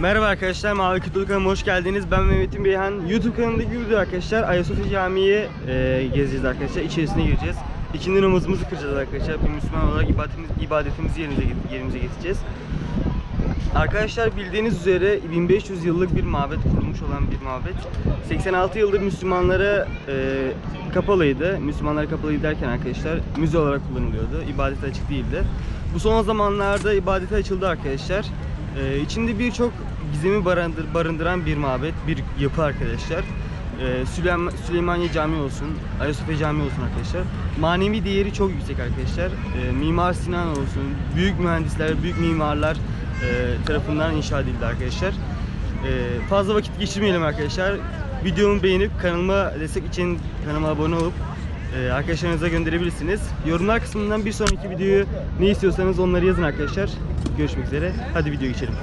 Merhaba arkadaşlar, Mavi Kutulu kanalıma hoş geldiniz. Ben Mehmet'in Beyhan. YouTube kanalındaki video arkadaşlar, Ayasofya Camii'yi e, gezeceğiz arkadaşlar. İçerisine gireceğiz. İkindi namazımızı kıracağız arkadaşlar. Bir Müslüman olarak ibadetimiz, ibadetimizi yerimize, yerimize getireceğiz. Arkadaşlar bildiğiniz üzere 1500 yıllık bir mabet kurulmuş olan bir mabet. 86 yıldır Müslümanlara e, kapalıydı. Müslümanlara kapalıydı derken arkadaşlar müze olarak kullanılıyordu. İbadete açık değildi. Bu son zamanlarda ibadete açıldı arkadaşlar. E, içinde birçok gizemi barındır, barındıran bir mabet, bir yapı arkadaşlar. E, Süleyman, Süleymaniye Camii olsun, Ayasofya Camii olsun arkadaşlar. Manevi değeri çok yüksek arkadaşlar. E, Mimar Sinan olsun, büyük mühendisler, büyük mimarlar e, tarafından inşa edildi arkadaşlar. E, fazla vakit geçirmeyelim arkadaşlar. Videomu beğenip kanalıma destek için kanalıma abone olup e, arkadaşlarınıza gönderebilirsiniz. Yorumlar kısmından bir sonraki videoyu ne istiyorsanız onları yazın arkadaşlar. Görüşmek üzere. Hadi video geçelim.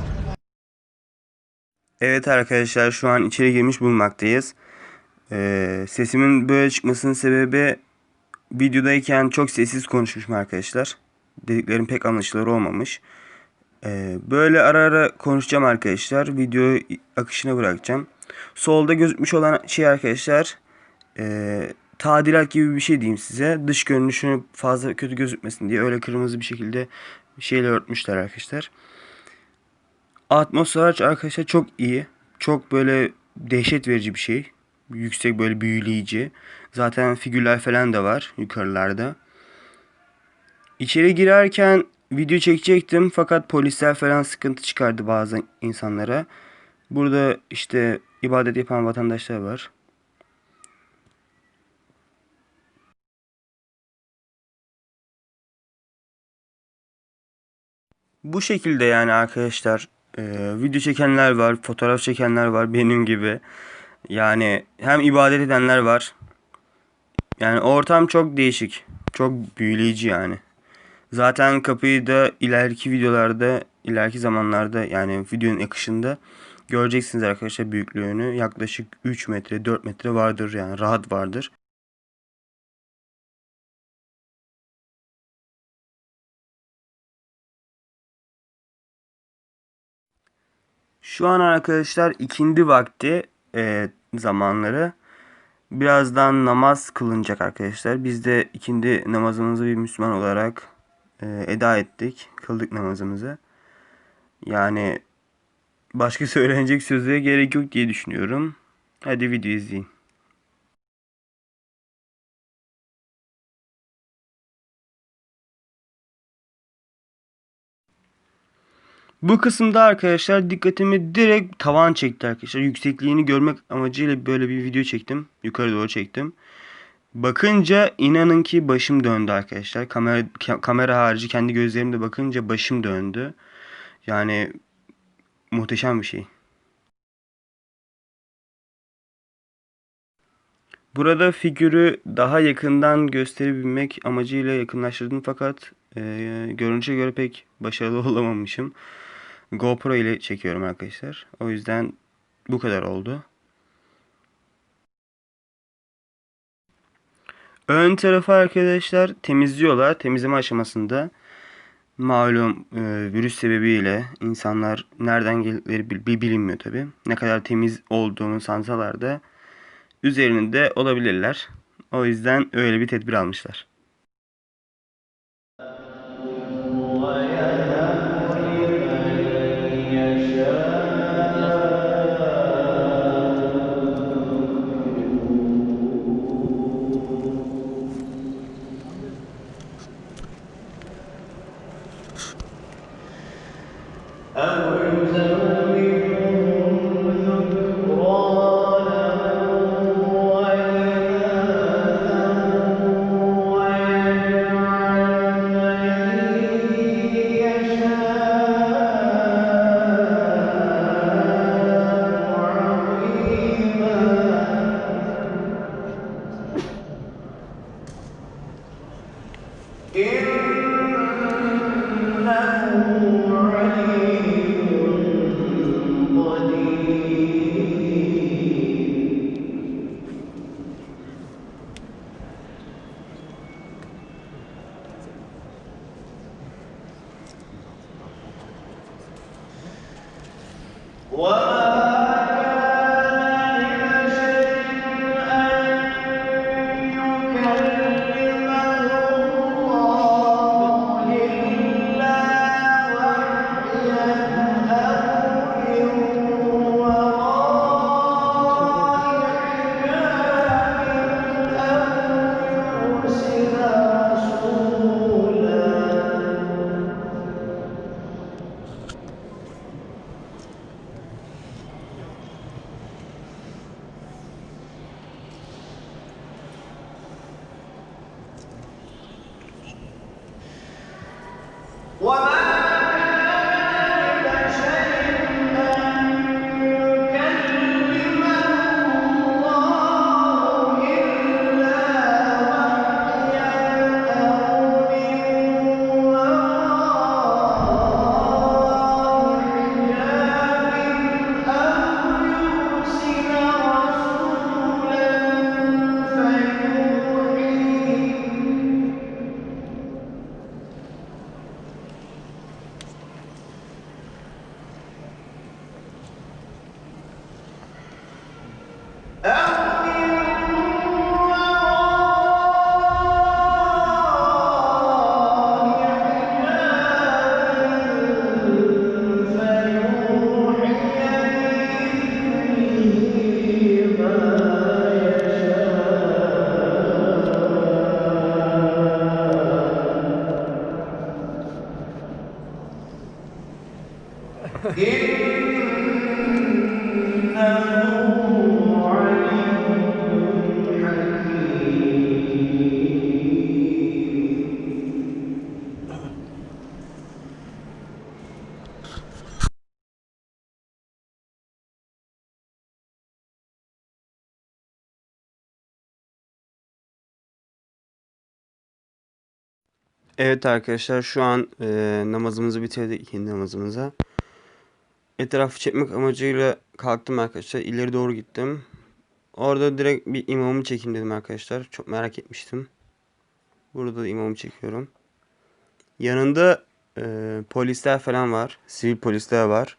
Evet arkadaşlar şu an içeri girmiş bulunmaktayız. Ee, sesimin böyle çıkmasının sebebi videodayken çok sessiz konuşmuşum arkadaşlar. Dediklerim pek anlaşılır olmamış. Ee, böyle ara ara konuşacağım arkadaşlar. Videoyu akışına bırakacağım. Solda gözükmüş olan şey arkadaşlar ee, tadilat gibi bir şey diyeyim size. Dış görünüşünü fazla kötü gözükmesin diye öyle kırmızı bir şekilde şeyle örtmüşler arkadaşlar. Atmosfer arkadaşlar çok iyi. Çok böyle dehşet verici bir şey. Yüksek böyle büyüleyici. Zaten figürler falan da var yukarılarda. İçeri girerken video çekecektim fakat polisler falan sıkıntı çıkardı bazı insanlara. Burada işte ibadet yapan vatandaşlar var. Bu şekilde yani arkadaşlar e, video çekenler var, fotoğraf çekenler var benim gibi. Yani hem ibadet edenler var. Yani ortam çok değişik. Çok büyüleyici yani. Zaten kapıyı da ileriki videolarda, ileriki zamanlarda yani videonun akışında göreceksiniz arkadaşlar büyüklüğünü. Yaklaşık 3 metre, 4 metre vardır yani rahat vardır. Şu an arkadaşlar ikindi vakti e, zamanları. Birazdan namaz kılınacak arkadaşlar. Biz de ikindi namazımızı bir Müslüman olarak e, eda ettik. Kıldık namazımızı. Yani başka söylenecek sözlere gerek yok diye düşünüyorum. Hadi video izleyin. Bu kısımda arkadaşlar dikkatimi direkt tavan çekti arkadaşlar. Yüksekliğini görmek amacıyla böyle bir video çektim. Yukarı doğru çektim. Bakınca inanın ki başım döndü arkadaşlar. Kamera ka- kamera harici kendi gözlerimde bakınca başım döndü. Yani muhteşem bir şey. Burada figürü daha yakından gösterebilmek amacıyla yakınlaştırdım fakat e, görünüşe göre pek başarılı olamamışım. GoPro ile çekiyorum arkadaşlar. O yüzden bu kadar oldu. Ön tarafı arkadaşlar temizliyorlar. Temizleme aşamasında malum e, virüs sebebiyle insanlar nereden geldikleri bil- bil- bilinmiyor tabi. Ne kadar temiz olduğunu sansalar da üzerinde olabilirler. O yüzden öyle bir tedbir almışlar. What? Evet arkadaşlar şu an e, namazımızı bitirdik ikindi namazımıza. Etrafı çekmek amacıyla kalktım arkadaşlar. İleri doğru gittim. Orada direkt bir imamı çekeyim dedim arkadaşlar. Çok merak etmiştim. Burada da imamı çekiyorum. Yanında e, polisler falan var. Sivil polisler var.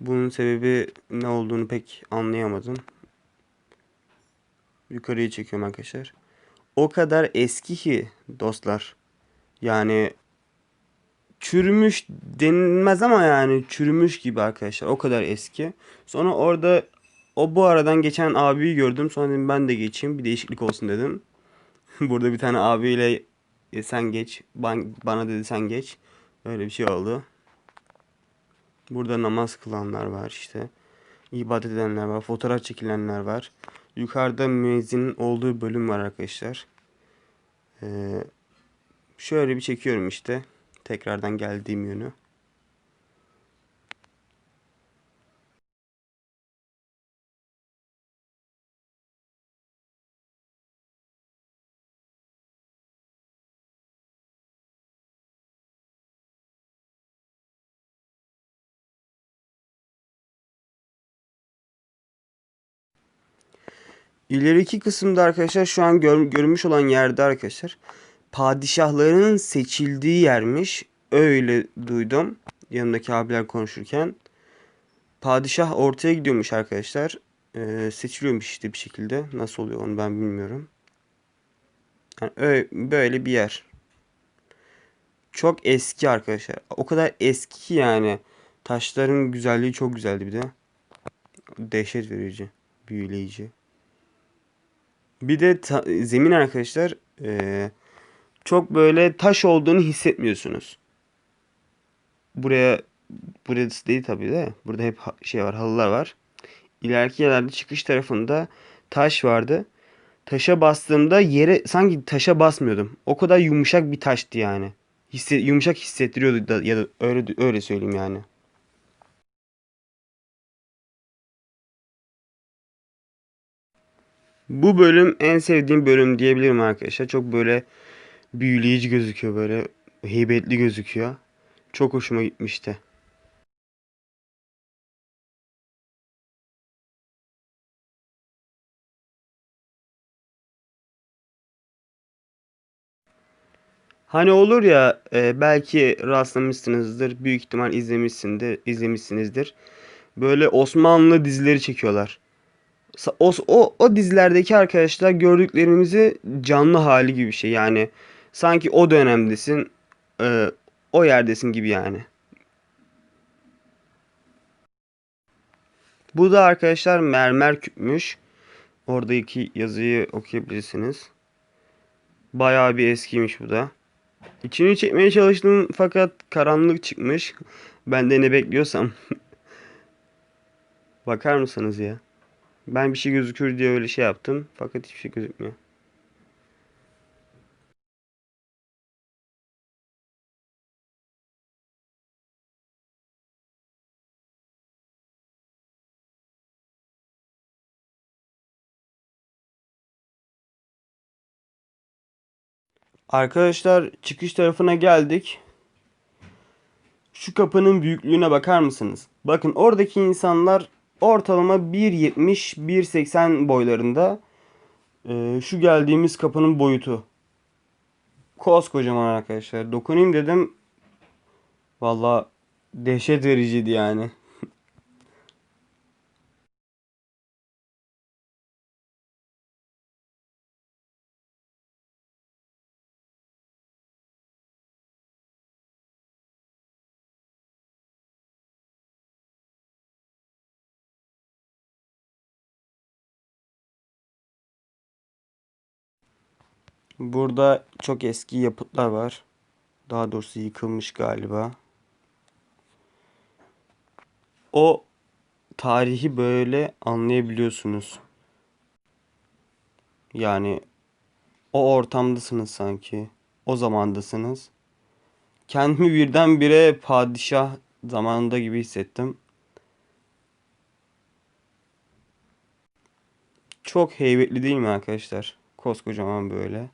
Bunun sebebi ne olduğunu pek anlayamadım. Yukarıya çekiyorum arkadaşlar. O kadar eski ki dostlar. Yani çürümüş denilmez ama yani çürümüş gibi arkadaşlar. O kadar eski. Sonra orada o bu aradan geçen abiyi gördüm. Sonra dedim ben de geçeyim. Bir değişiklik olsun dedim. Burada bir tane abiyle "E, sen geç. Ben, bana dedi sen geç. Öyle bir şey oldu. Burada namaz kılanlar var işte. İbadet edenler var. Fotoğraf çekilenler var. Yukarıda müezzinin olduğu bölüm var arkadaşlar. Ee, Şöyle bir çekiyorum işte. Tekrardan geldiğim yönü. İleriki kısımda arkadaşlar şu an gör, görünmüş olan yerde arkadaşlar padişahların seçildiği yermiş. Öyle duydum yanımdaki abiler konuşurken. Padişah ortaya gidiyormuş arkadaşlar. Ee, seçiliyormuş işte bir şekilde. Nasıl oluyor onu ben bilmiyorum. Yani öyle, böyle bir yer. Çok eski arkadaşlar. O kadar eski ki yani. Taşların güzelliği çok güzeldi bir de. Dehşet verici. Büyüleyici. Bir de zemin arkadaşlar eee, çok böyle taş olduğunu hissetmiyorsunuz. Buraya burası değil tabii de. Burada hep şey var, halılar var. İleriki yerlerde çıkış tarafında taş vardı. Taşa bastığımda yere sanki taşa basmıyordum. O kadar yumuşak bir taştı yani. Hisse, yumuşak hissettiriyordu da, ya da öyle öyle söyleyeyim yani. Bu bölüm en sevdiğim bölüm diyebilirim arkadaşlar. Çok böyle büyüleyici gözüküyor böyle heybetli gözüküyor. Çok hoşuma gitmişti. Hani olur ya e, belki rastlamışsınızdır, büyük ihtimal izlemişsindir, izlemişsinizdir. Böyle Osmanlı dizileri çekiyorlar. O, o, o dizilerdeki arkadaşlar gördüklerimizi canlı hali gibi bir şey. Yani sanki o dönemdesin, e, o yerdesin gibi yani. Bu da arkadaşlar mermer küpmüş. Oradaki yazıyı okuyabilirsiniz. Bayağı bir eskiymiş bu da. İçini çekmeye çalıştım fakat karanlık çıkmış. Ben de ne bekliyorsam. Bakar mısınız ya? Ben bir şey gözükür diye öyle şey yaptım. Fakat hiçbir şey gözükmüyor. Arkadaşlar çıkış tarafına geldik. Şu kapının büyüklüğüne bakar mısınız? Bakın oradaki insanlar ortalama 1.70-1.80 boylarında. Ee, şu geldiğimiz kapının boyutu. Koskocaman arkadaşlar. Dokunayım dedim. Valla dehşet vericiydi yani. Burada çok eski yapıtlar var. Daha doğrusu yıkılmış galiba. O tarihi böyle anlayabiliyorsunuz. Yani o ortamdasınız sanki. O zamandasınız. Kendimi birdenbire padişah zamanında gibi hissettim. Çok heybetli değil mi arkadaşlar? Koskocaman böyle.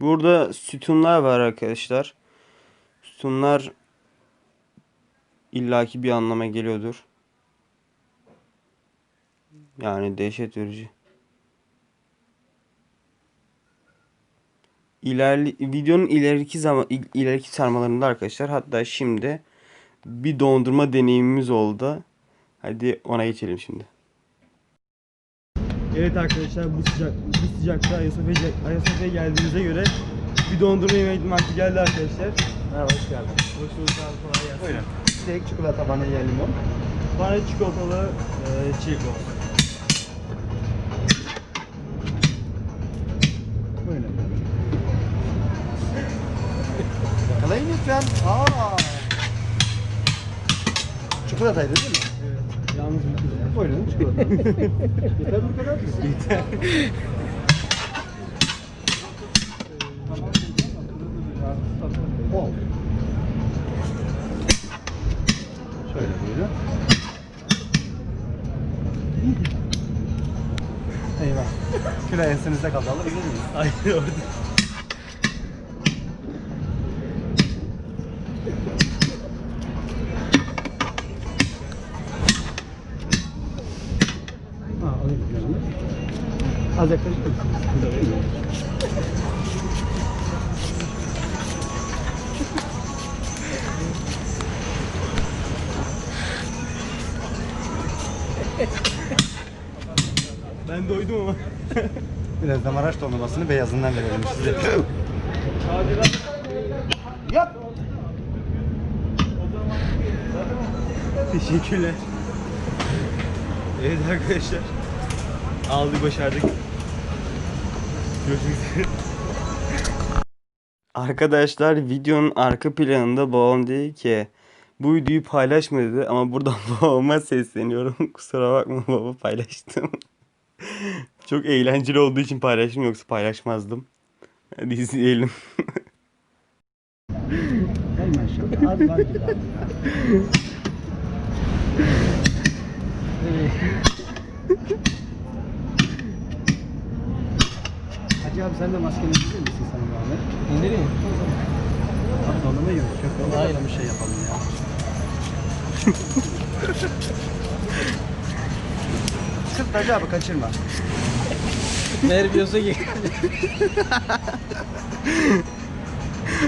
Burada sütunlar var arkadaşlar. Sütunlar illaki bir anlama geliyordur. Yani dehşet verici. İlerli, videonun ileriki zaman il- ileriki sarmalarında arkadaşlar hatta şimdi bir dondurma deneyimimiz oldu. Hadi ona geçelim şimdi. Evet arkadaşlar bu sıcak bu sıcakta Ayasofya'ya Ayasofya'ya geldiğimize göre bir dondurma yeme vakti geldi arkadaşlar. Merhaba, hoş geldin. Hoş bulduk abi kolay gelsin. Buyurun. Steak, çikolata, vanilya, limon. Bana çikolatalı e, çilek olsun. Efendim. Yakalayın lütfen. Aa. Çikolataydı değil mi? Kız. Buyurun çikolata. Yeter bu kadar mı? Yeter. Ol. Şöyle buyurun. Eyvah. Küre ensenizde kaldı. Alabilir miyiz? Hayır orada. Az mısınız? Ben doydum ama. Biraz da Maraş dondurmasını beyazından verelim size. Yap. Teşekkürler. Evet arkadaşlar. Aldık başardık. Arkadaşlar videonun arka planında babam dedi ki bu videoyu paylaşma dedi ama buradan babama sesleniyorum. Kusura bakma baba paylaştım. Çok eğlenceli olduğu için paylaştım yoksa paylaşmazdım. Hadi izleyelim. Hay maşallah. Az var gibi abi ya. Hacı abi sen de maskeni indirir misin sana zahmet? İndireyim. Abi dondurma yiyoruz. Çok Aynen. bir şey yapalım ya. Sırt Hacı abi kaçırma. Nerviyosa gel.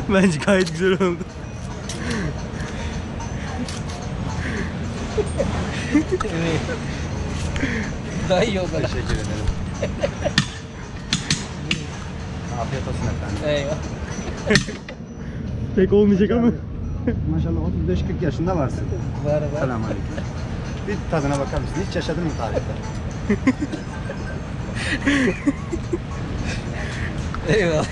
Bence gayet güzel oldu. Evet. Daha iyi oldu. Teşekkür ederim. Afiyet olsun efendim. Eyvah. Pek olmayacak ama. Maşallah 35-40 yaşında varsın. Var var. Selamünaleyküm. Bir tadına bakar mısın? Hiç yaşadın mı tarihte? Eyvah.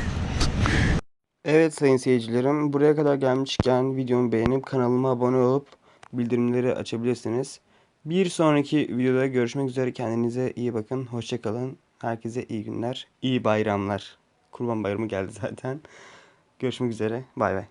Evet sayın seyircilerim, buraya kadar gelmişken videomu beğenip kanalıma abone olup bildirimleri açabilirsiniz. Bir sonraki videoda görüşmek üzere. Kendinize iyi bakın. Hoşçakalın. Herkese iyi günler, iyi bayramlar. Kurban bayramı geldi zaten. Görüşmek üzere. Bay bay.